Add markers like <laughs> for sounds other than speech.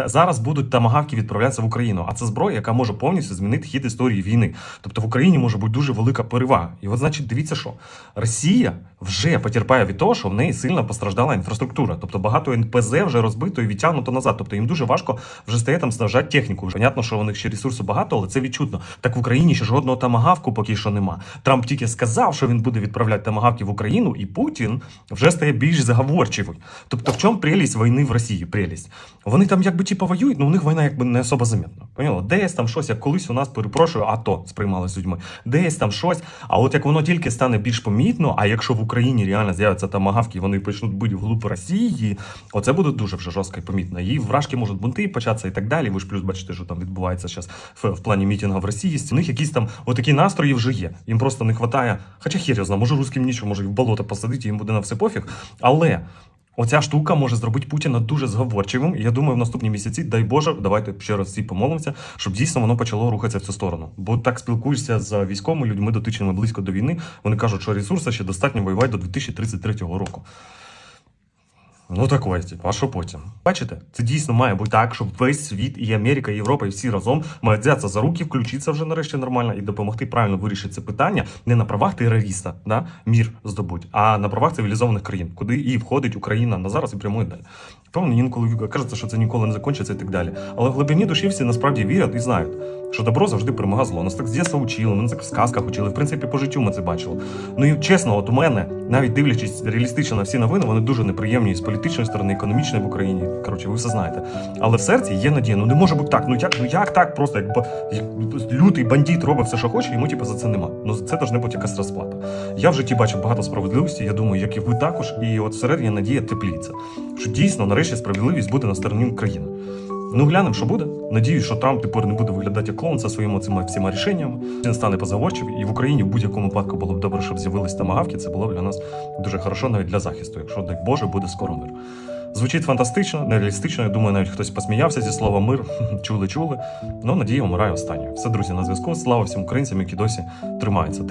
та зараз будуть тамагавки відправлятися в Україну. А це зброя, яка може повністю змінити хід історії війни. Тобто в Україні може бути дуже велика перевага. І от, значить, дивіться, що Росія вже потерпає від того, що в неї сильно постраждала інфраструктура. Тобто багато НПЗ вже розбито і відтягнуто назад. Тобто їм дуже важко вже стає там снабжати техніку. Понятно, що у них ще ресурсу багато, але це відчутно. Так в Україні ще жодного тамагавку поки що нема. Трамп тільки сказав, що він буде відправляти тамагавки в Україну, і Путін вже стає більш заговорчивий. Тобто, в чому прелість війни в Росії? Прелість. Вони там якби типу воюють, але у них війна якби не особо замітна. Поняла? Десь там щось, як колись у нас перепрошую, АТО сприймалось людьми. Десь там щось. А от як воно тільки стане більш помітно, а якщо в Україні реально з'являться тамагавки, і вони почнуть бити вглуб Росії, оце буде дуже вже жорстко і помітно. І вражки можуть бунти початися і так далі. Ви ж плюс бачите, що там відбувається зараз в, плані мітінга в Росії. У них якісь там отакі настрої вже є. Їм просто не вистачає. Хоча хер його знає, може русським нічого, може і в болото посадити, їм буде на все пофіг. Але. Оця штука може зробити Путіна дуже зговорчивим. Я думаю, в наступні місяці, дай Боже, давайте ще раз всі помолимося, щоб дійсно воно почало рухатися в цю сторону. Бо так спілкуєшся з військовими людьми, дотичними близько до війни. Вони кажуть, що ресурсу ще достатньо воювати до 2033 року. Ну так ось, типу, а що потім? Бачите, це дійсно має бути так, щоб весь світ, і Америка, і Європа, і всі разом мають взятися за руки, включитися вже нарешті нормально і допомогти правильно вирішити це питання не на правах терориста, да, мір здобуть, а на правах цивілізованих країн, куди і входить Україна на зараз і прямує далі. Певно, інколи кажеться, що це ніколи не закінчиться і так далі. Але в глибині душі всі насправді вірять і знають, що добро завжди перемога зло. Нас так з учили, ми так в сказках учили, в принципі, по життю ми це бачили. Ну і чесно, от у мене, навіть дивлячись реалістично на всі новини, вони дуже неприємні з політичної сторони, економічної в Україні. Коротше, ви все знаєте. Але в серці є надія. Ну не може бути так. Ну як, ну як так? Просто як, як лютий бандит робить все, що хоче, йому типу, за це нема. Ну це должна бути якась розплата. Я в житті бачив багато справедливості. Я думаю, як і ви також. І от всередині надія тепліється. Що дійсно нарешті справедливість буде на стороні України. Ну, глянемо, що буде. Надіюсь, що Трамп тепер не буде виглядати як клоун за своїми цими всіма рішеннями. Він стане позаворчив, і в Україні в будь-якому випадку було б добре, щоб з'явились тамагавки. Це було б для нас дуже хорошо, навіть для захисту, якщо дай Боже буде скоро мир. Звучить фантастично, нереалістично. Я думаю, навіть хтось посміявся зі слова мир. <laughs> чули, чули. Ну, надія вмирає останньою. Все, друзі, на зв'язку. Слава всім українцям, які досі тримаються.